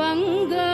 放歌。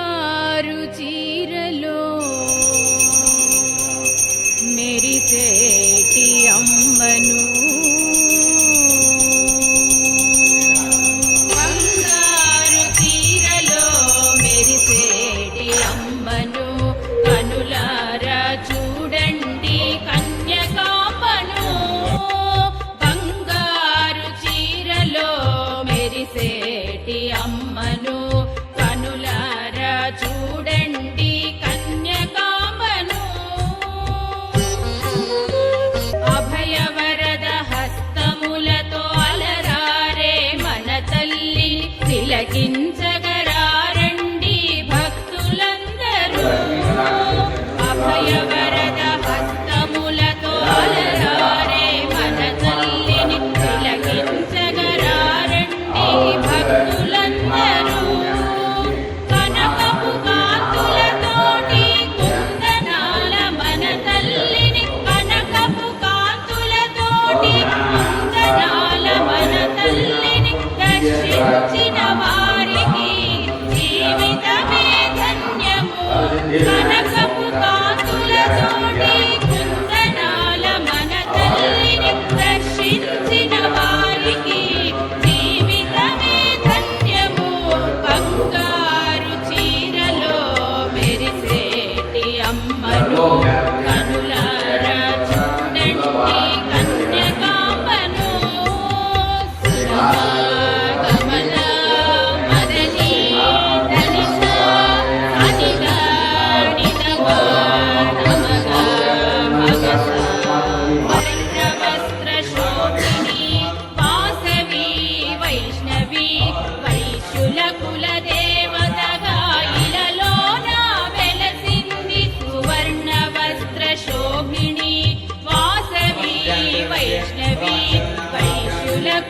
你。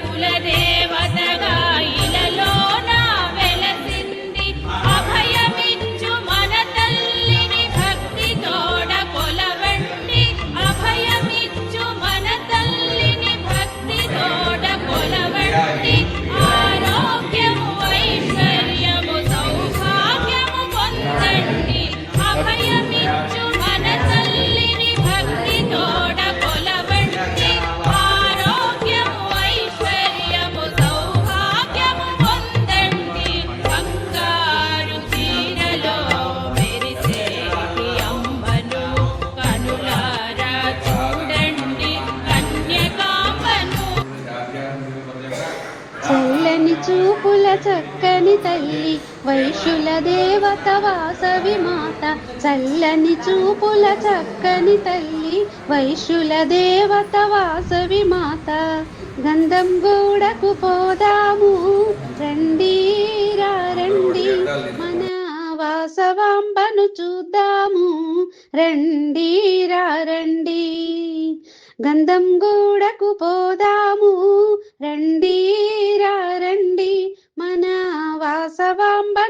కులదేవత చక్కని చూపుల చక్కని తల్లి వైశుల దేవత వాసవి మాత చల్లని చూపుల చక్కని తల్లి వైశుల దేవత వాసవి మాత. గంధం గూడకు పోదాము రండి రండి. మన వాసవాంబను చూద్దాము రండి రండి. గంధం గూడకు పోదాము రండి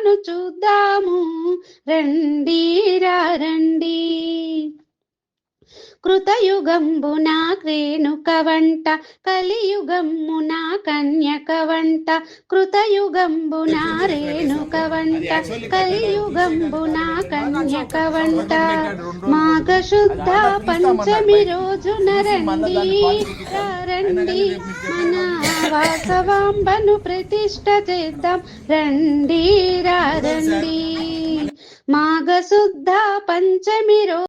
ను చూద్దాము. రండి రండి. నా క్రేణుక వంట కలియుగంబున కన్యక వంట. కృతయుగంబున రేణుక వంట కలియుగంబున కన్యక వంట. మాఘశుద్ధ పంచమి రోజున రండి రండి. మనా వాసవాంబను ప్రతిష్ట చేద్దాం. రండి రండి. మాఘశుద్ధ పంచమి